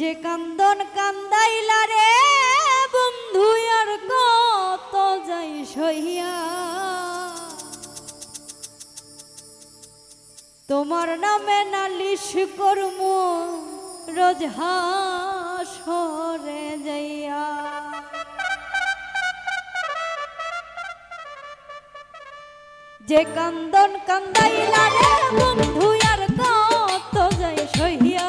যে কান্দন কান্দাইলা রে বন্ধু, আর কত যাই সহিয়া। তোমার নামে নালিশ কর্ম, রোজ হাসরে যাইয়া। যে কান্দন কান্দাইলা রে বন্ধু, আর কত যাই সহিয়া।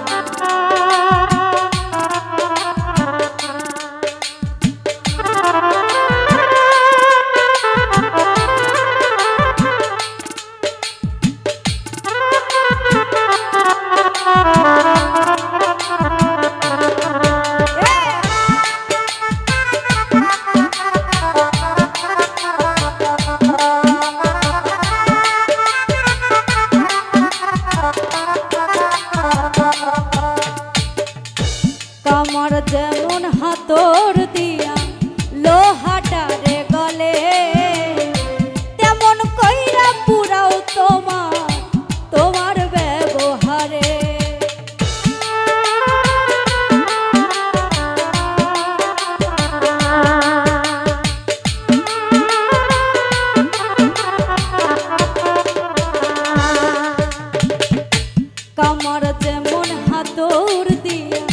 আমার যেমন হাতর দিয়া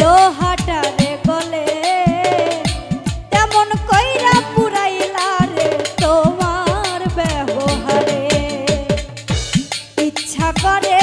লোহাটারে গলে তেমন কইরা পুরাইলা রে তোমার ব্যবহারে। ইচ্ছা করে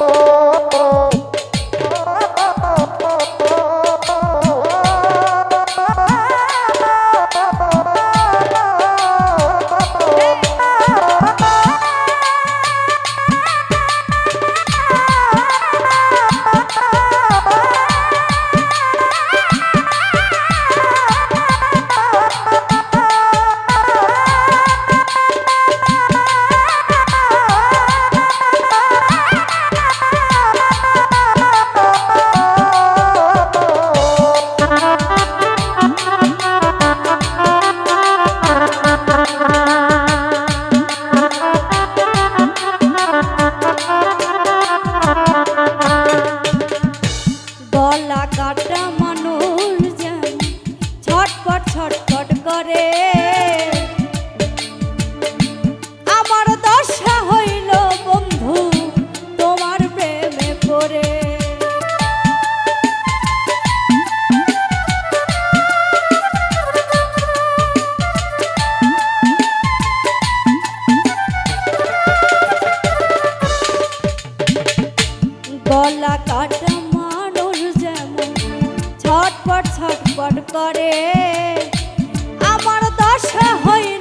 Oh. করে। আমার দশা হইল